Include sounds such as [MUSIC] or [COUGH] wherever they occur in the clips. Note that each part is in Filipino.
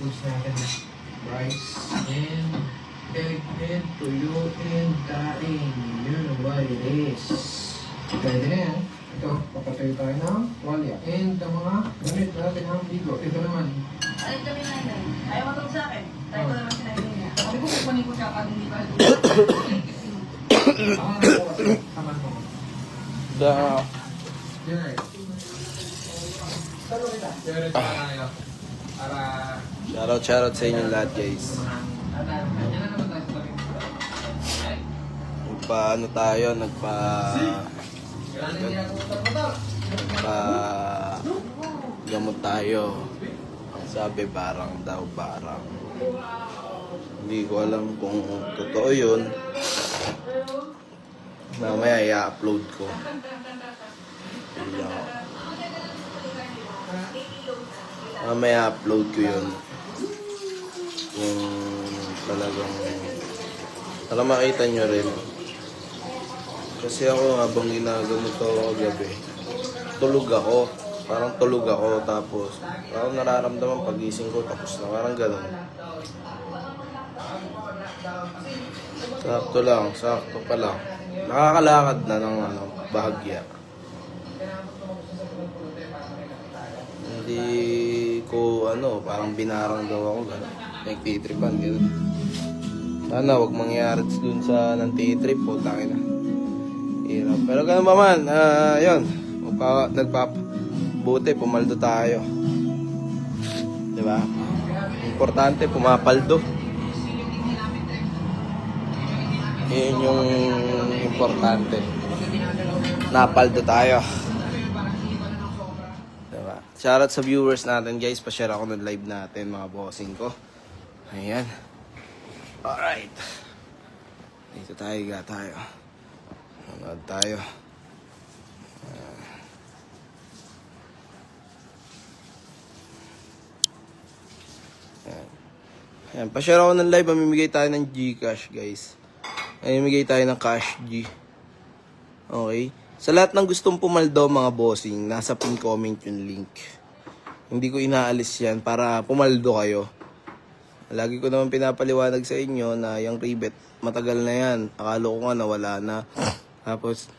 foods natin. Rice and egg and tuyo and kain. Yun ang what it is. Pwede na yan. Ito, papatayo tayo ng walya. And ang mga gamit natin ang bigo. Ito naman. Ay, kami na yun. Ayaw matulog sa akin. Tayo ko naman sinabi niya. Sabi ko, kukunin ko siya pag hindi. Ako [COUGHS] na po kasi. Taman mo. Da, Dinner. Dinner tayo. Para... shoutout, shoutout sa inyo lahat guys. Nagpa, ano tayo, nagpa, nagpa, gamot tayo. Sabi barang daw, barang. Hindi ko alam kung totoo yun. Mamaya i-upload ko. Hindi ako. Mamaya upload ko yun. Yung talagang para makita nyo rin. Kasi ako habang ginagamot ako kagabi, tulog ako. Parang tulog ako tapos parang nararamdaman pagising ko tapos na parang ganun. Sakto lang, sakto pa lang. Nakakalakad na ng ano, bahagya. Hindi ko ano, parang binarang daw ako gano'n. Nagtitripan gano'n. Sana wag mangyari dun sa nantitrip po, tayo na. Hirap. Pero ganun pa man, ah, yun. Magpa, nagpap, buti, pumaldo tayo. Di ba? Importante, pumapaldo. Yun yung importante. Napaldo tayo. Shoutout sa viewers natin guys. Pa-share ako ng live natin mga bossing ko. Ayan. Alright. Dito tayo, ga tayo. Manood tayo. Ayan. Ayan. Pa-share ako ng live. Mamimigay tayo ng Gcash guys. Mamimigay tayo ng cash G. Okay? Sa lahat ng gustong pumaldo mga bossing, nasa pin comment yung link. Hindi ko inaalis yan para pumaldo kayo. Lagi ko naman pinapaliwanag sa inyo na yung ribet, matagal na yan. Akala ko nga nawala na. [CLEARS THROAT] Tapos,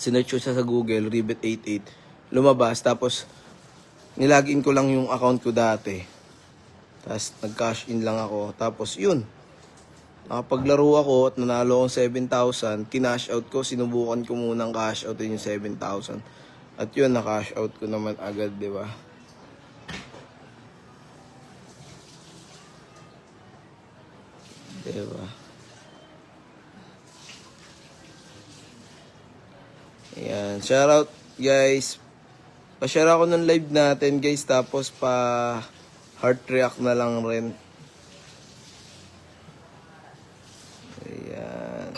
sinearch ko siya sa Google, ribet 88. Lumabas, tapos, nilagin ko lang yung account ko dati. Tapos, nag-cash in lang ako. Tapos, yun. Nakapaglaro ako at nanalo akong 7,000. Kinash out ko, sinubukan ko munang cash out yung 7,000. At yun, na-cash out ko naman agad, di ba? Di ba? Ayan, shoutout guys. Pa-share ako ng live natin guys, tapos pa heart react na lang rin. Ayan.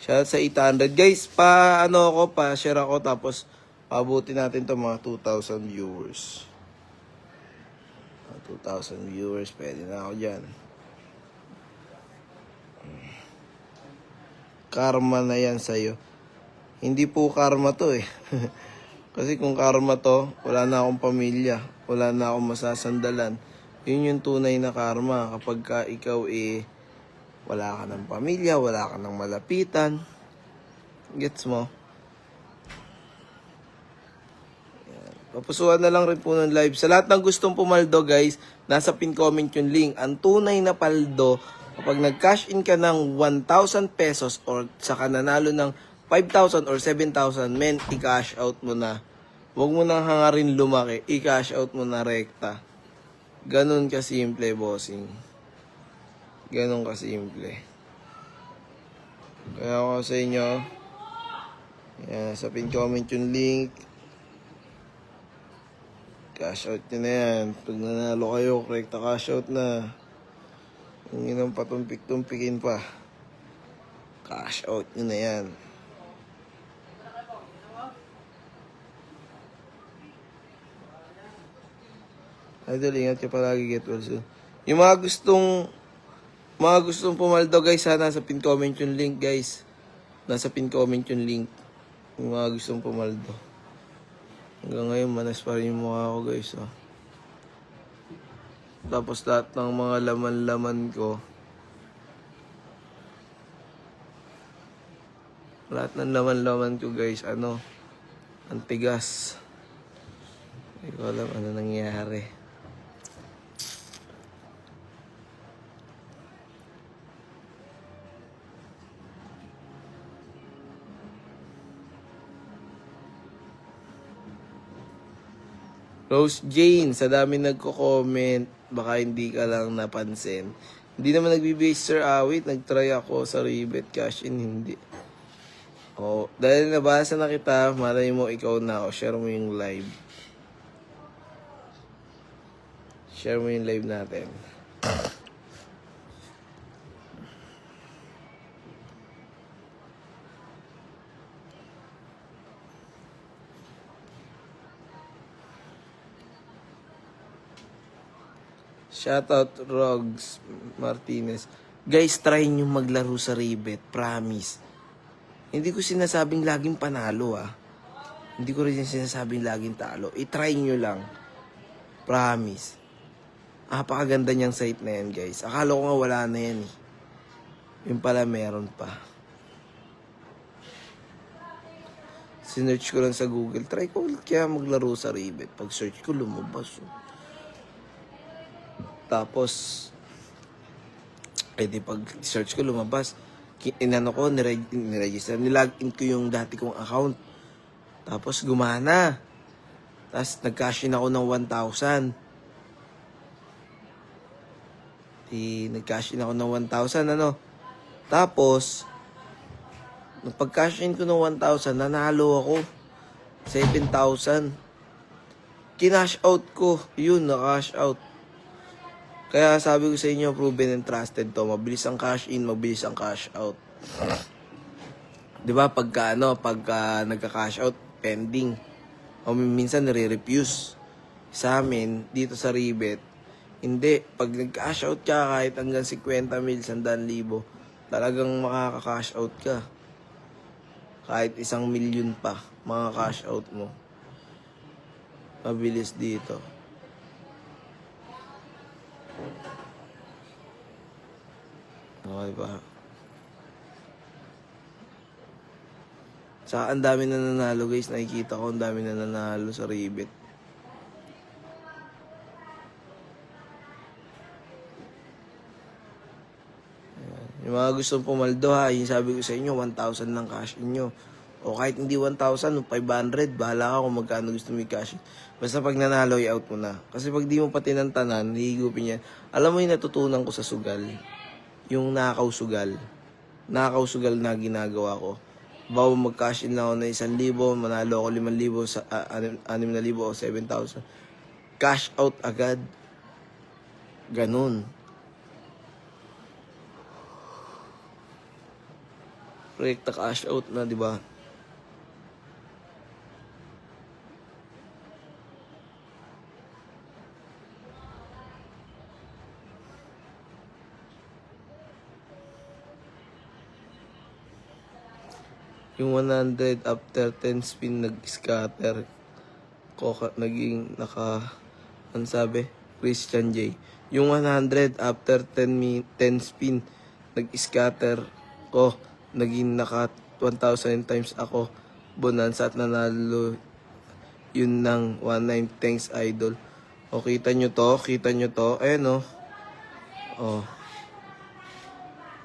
Shoutout sa 800. Guys, pa ano ako, pa share ako tapos pabuti natin to mga 2,000 viewers. Mga 2,000 viewers, pwede na ako dyan. Karma na yan sa'yo. Hindi po karma to eh. [LAUGHS] Kasi kung karma to, wala na akong pamilya. Wala na akong masasandalan. Yun yung tunay na karma. Kapag ka ikaw eh, wala ka ng pamilya, wala ka ng malapitan. Gets mo? Papusuhan na lang rin po ng live. Sa lahat ng gustong pumaldo guys, nasa pin comment yung link. Ang tunay na paldo, kapag nag-cash in ka ng 1,000 pesos or saka nanalo ng 5,000 or 7,000, men, i-cash out mo na. Huwag mo nang hangarin lumaki, i-cash out mo na rekta. Ganun kasimple, bossing. Ganon kasimple. Kaya ako sa inyo, yan, sa pin comment yung link. Cash out nyo na yan. Pag nanalo kayo, correct cash out na. Yung inang patumpik-tumpikin pa. Cash out nyo na yan. Idol, ingat ka palagi, get well soon. Yung mga gustong mga gustong pumaldo guys, ha, nasa pin comment yung link guys. Nasa pin comment yung link. Yung mga gustong pumaldo. Hanggang ngayon, manas pa rin yung mukha ko guys. Oh. Tapos lahat ng mga laman-laman ko. Lahat ng laman-laman ko guys, ano, ang tigas. Hindi ko alam ano nangyari. Rose Jane, sa dami nagko-comment, baka hindi ka lang napansin. Hindi naman nagbibigay Sir Awit, nagtry ako sa Rivet Cash in, hindi. Oh, dahil nabasa na kita, malay mo ikaw na ako, share mo yung live. Share mo yung live natin. Shoutout Rogs Martinez. Guys, try nyo maglaro sa Rivet. Promise. Hindi ko sinasabing laging panalo ah. Hindi ko rin sinasabing laging talo. I-try nyo lang. Promise. Napakaganda niyang site na yan guys. Akala ko nga wala na yan eh. Yung pala meron pa. Sinearch ko lang sa Google. Try ko ulit kaya maglaro sa Rivet. Pag search ko lumabas. Oh. Tapos, eh di pag search ko lumabas, inano ko, nireg- niregister, nilagin ko yung dati kong account. Tapos gumana. Tapos nag-cash in ako ng 1,000. Di, nag-cash in ako ng 1,000, ano. Tapos, nung pag-cash in ko ng 1,000, nanalo ako. 7,000. Kinash out ko. Yun, na-cash out. Kaya sabi ko sa inyo, proven and trusted to. Mabilis ang cash in, mabilis ang cash out. 'Di ba pagka ano, pagka nagka-cash out, pending. O minsan nire-refuse. Sa amin, dito sa Ribet, hindi. Pag nag-cash out ka kahit hanggang 50 mil, 100,000, talagang makaka-cash out ka. Kahit isang milyon pa, mga-cash out mo. Mabilis dito. Okay ba? Sa ang dami na nanalo guys, nakikita ko ang dami na nanalo sa Ribbit. Ayan. Yung mga gustong pumaldo ha, yung sabi ko sa inyo, 1,000 lang cash in nyo. O kahit hindi 1,000, 500, bahala ka kung magkano gusto mo i-cash. Basta pag nanalo, i-out mo na. Kasi pag di mo pa tinantanan, hihigupin yan. Alam mo yung natutunan ko sa sugal? Yung nakaw sugal. Nakaw sugal na ginagawa ko. Bawa mag-cash in lang ako na 1,000, manalo ako 5,000, sa, uh, 6,000 o 7,000. Cash out agad. Ganun. Rekta cash out na, di ba? Yung 100 after 10 spin nag-scatter. Koka, naging naka, ano sabi? Christian J. Yung 100 after 10, mi, 10 spin nag-scatter ko. Naging naka 1,000 times ako. Bonanza at nanalo yun ng 19 thanks idol. O kita nyo to, kita nyo to. Ayan o. Oh.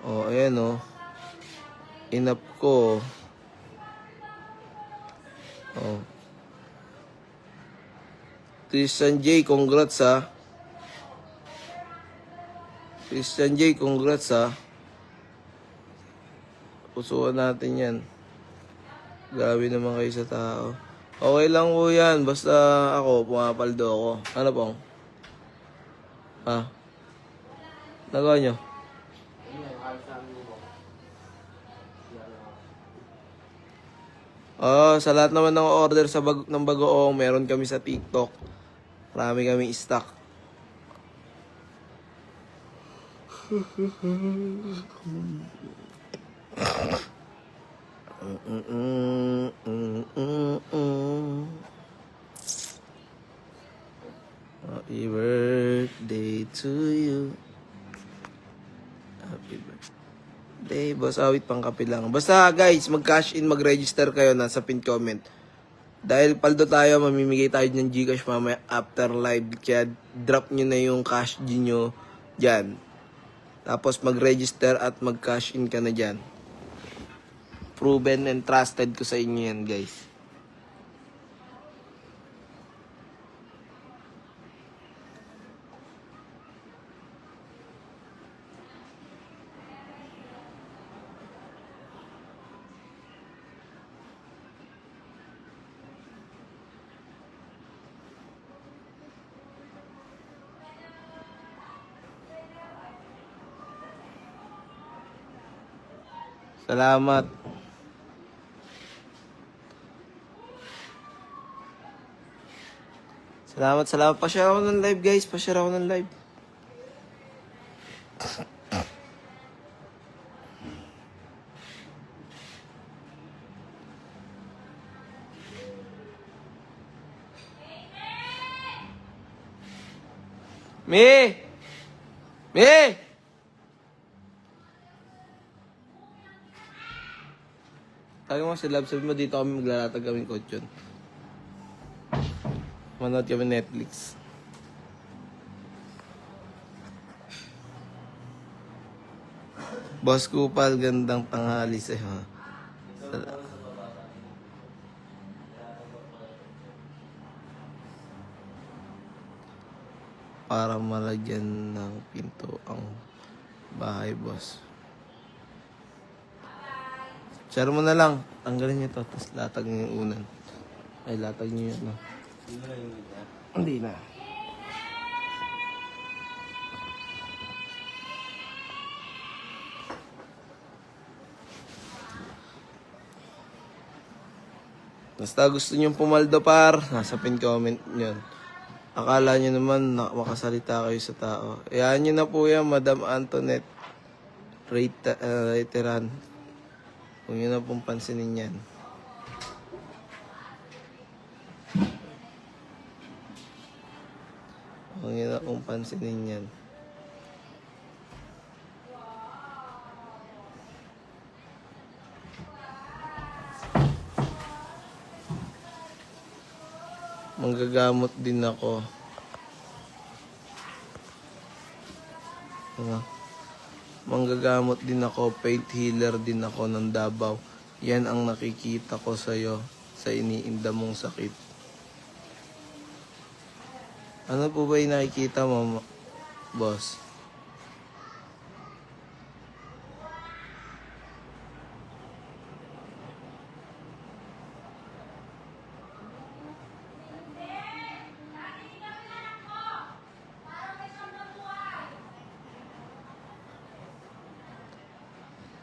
Oh, ayan o. Inap ko. Oh. Christian J, congrats ha. Christian J, congrats ha. Pusuan natin yan. Grabe naman kayo sa tao. Okay lang po yan. Basta ako, pumapaldo ako. Ano pong? Ha? Nagawa nyo? Oh, sa lahat naman ng order sa bag ng bagoong, meron kami sa TikTok. Marami kami stock. Happy birthday to you. Happy birthday. Boss, awit pang kape lang. Basta guys, mag-cash in, mag-register kayo nasa pin comment. Dahil paldo tayo, mamimigay tayo ng Gcash mamaya after live. Kaya drop nyo na yung cash G nyo dyan. Tapos mag-register at mag-cash in ka na dyan. Proven and trusted ko sa inyo yan guys. Salamat. Salamat, salamat. Pa-share ako ng live, guys. Pa-share ako ng live. Me! Me! Tayo mo sa lab, sabi mo dito kami maglalatag kaming kotsyon. Manood kami Netflix. Boss Kupal, gandang tanghali sa'yo. Sal- Para malagyan ng pinto ang bahay, boss. Share mo na lang. Tanggalin niyo to. Tapos latag niyo yung unan. Ay, latag niyo yun. No? Hindi na. Basta gusto niyong pumaldo par, nasa pin comment niyon. Akala niyo naman na makasalita kayo sa tao. Iyan niyo na po yan, Madam Antoinette. Uh, Reiteran. Huwag niyo na pong pansinin yan. Huwag niyo na pong pansinin yan. Manggagamot din ako. Ano? Manggagamot din ako, paint healer din ako ng Davao. Yan ang nakikita ko sa'yo sa iniinda mong sakit. Ano po ba yung nakikita mo, boss?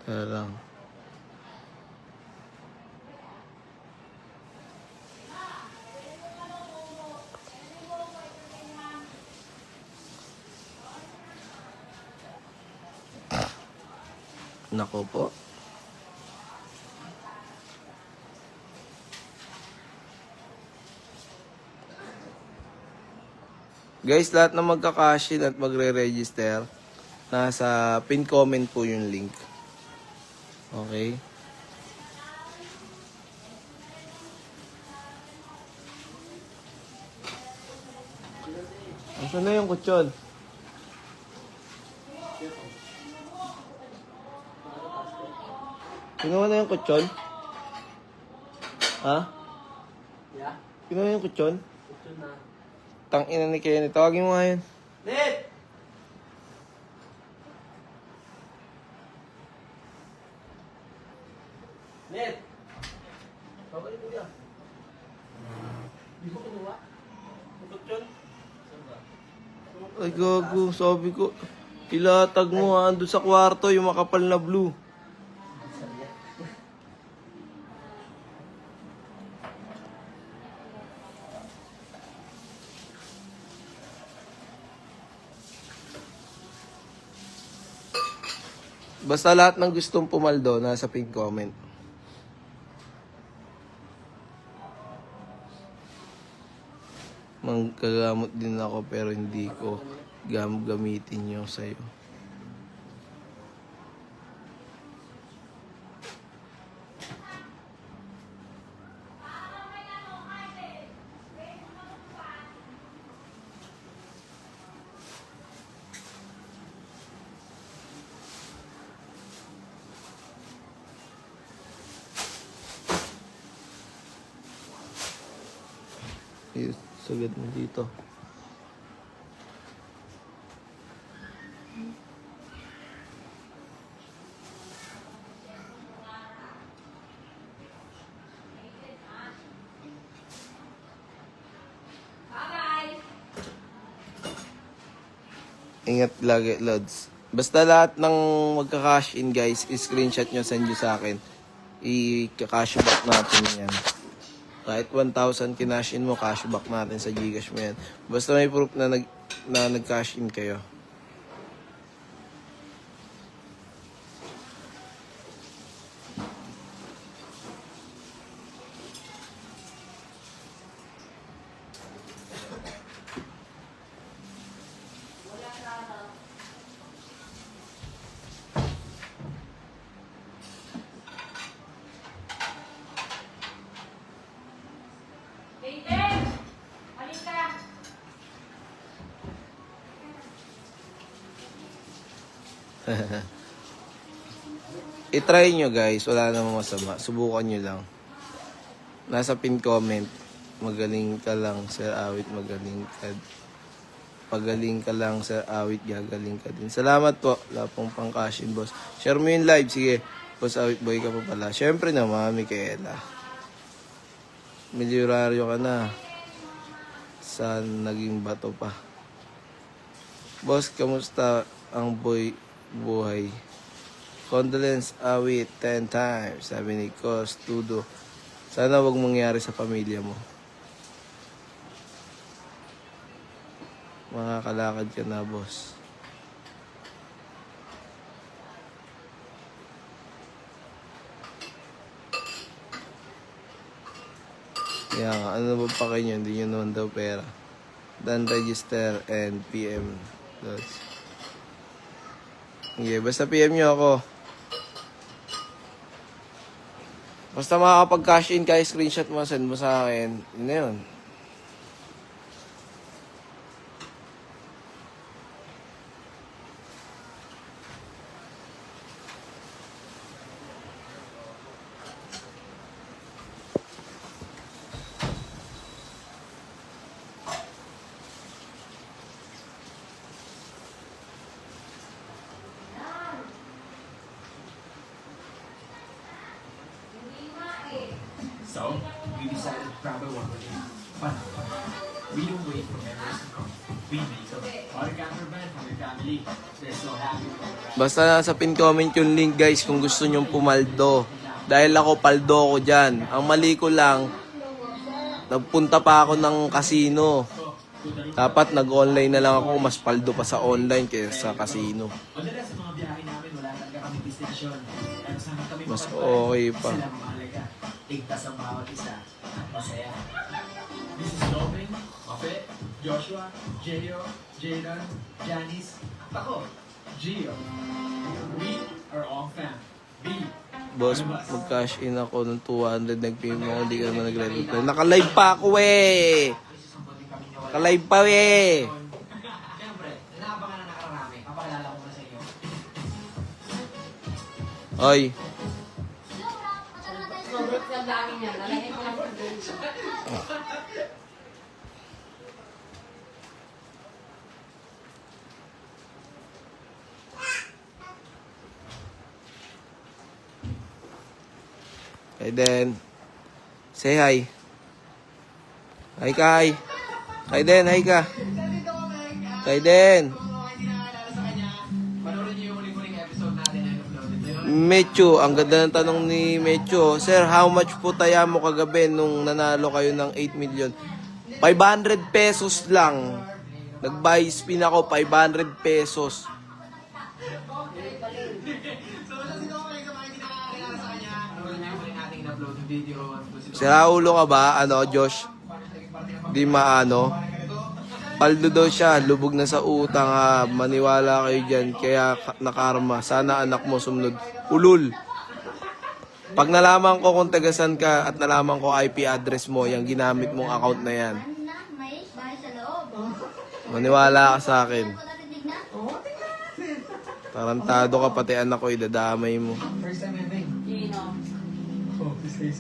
Kaya lang. Nako po. Guys, lahat na magkakashin at magre-register, nasa pin comment po yung link. Okay? Asan na yung kutsyon? Kinuha na yung kutsyon? Ha? Yeah? Kinuha yung kutsyon? Ito na. Tang ina ni Kenny. Tawagin mo nga yun. Net! Net! Tawagin mo yan. Di mo kinuha? Yun? Ay gago, sabi ko. Ilatag mo ha, doon sa kwarto, yung makapal na blue. Basta lahat ng gustong pumaldo, nasa pin comment. Manggagamot din ako pero hindi ko gam gamitin nyo sa'yo. Ayun, sagad mo dito. Ingat lagi, Lods. Basta lahat ng magka-cash in, guys, screenshot nyo, send nyo sa akin. I-cash back natin yan. Kahit 1,000 kinash in mo, cash back natin sa Gcash mo yan. Basta may proof na, nag, na nag-cash in kayo. [LAUGHS] I-try nyo guys, wala namang masama. Subukan nyo lang. Nasa pin comment, magaling ka lang, Sir Awit, magaling ka. Pagaling ka lang, Sir Awit, gagaling ka din. Salamat po, wala pong pang cash in, boss. Share mo yung live, sige. Boss Awit, boy ka pa pala. Siyempre naman, Micaela. Milyonaryo ka na. Saan naging bato pa? Boss, kamusta ang boy buhay? Condolence awit 10 times. Sabi ni Cos Tudo. Sana wag mangyari sa pamilya mo. Makakalakad ka na, boss. Kaya nga, ano ba pa kayo Hindi nyo naman daw pera. Dan register and PM. That's... Okay, basta PM nyo ako. Basta makakapag-cash in ka, screenshot mo, send mo sa akin. Yun na yun. So, we decided to travel one way. Fun. We don't wait for memories to come. We make them. Autograph your band from your family. They're so happy with. Basta nasa pin comment yung link guys kung gusto nyong pumaldo. Dahil ako paldo ko dyan. Ang mali ko lang, nagpunta pa ako ng casino. Dapat nag-online na lang ako, mas paldo pa sa online kaysa sa casino. Mas okay pa. Ligtas ang bawat isa. At masaya. This is Robin, Mafe, Joshua, Jeyo, Jadon, Janice, at ako, Gio. We are all fam. B. Boss, Ano mag-cash in ako ng 200, nag-pay mo ako, hindi ka naman nagre-reply. Naka-live pa ako eh! Naka-live pa eh! Siyempre, inaabangan na nakararami. Papakilala ko na sa inyo. Oy, ang dami niya. Nalahin ko lang yung dulo. And then, say hi. Hi ka, hi. Hi din, hi ka. Hi din. Mecho, ang ganda ng tanong ni Mecho. Sir, how much po taya mo kagabi nung nanalo kayo ng 8 million? 500 pesos lang. Nag-buy spin ako, 500 pesos. So, wala sino ko kayo sa mga hindi nakakakilala sa kanya. Panoorin niyo yung huling nating in-upload yung video. Sira ulo ka ba? Ano, Josh? Di maano? Paldo daw siya, lubog na sa utang ha. Maniwala kayo dyan. Kaya ka- nakarma. Sana anak mo sumunod. Ulul. Pag nalaman ko kung tagasan ka at nalaman ko IP address mo, yung ginamit mong account na yan, maniwala ka sa akin. Tarantado ka pati anak ko, idadamay mo. First time yun, Bing. Gino. Oh, si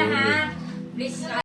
นะคะ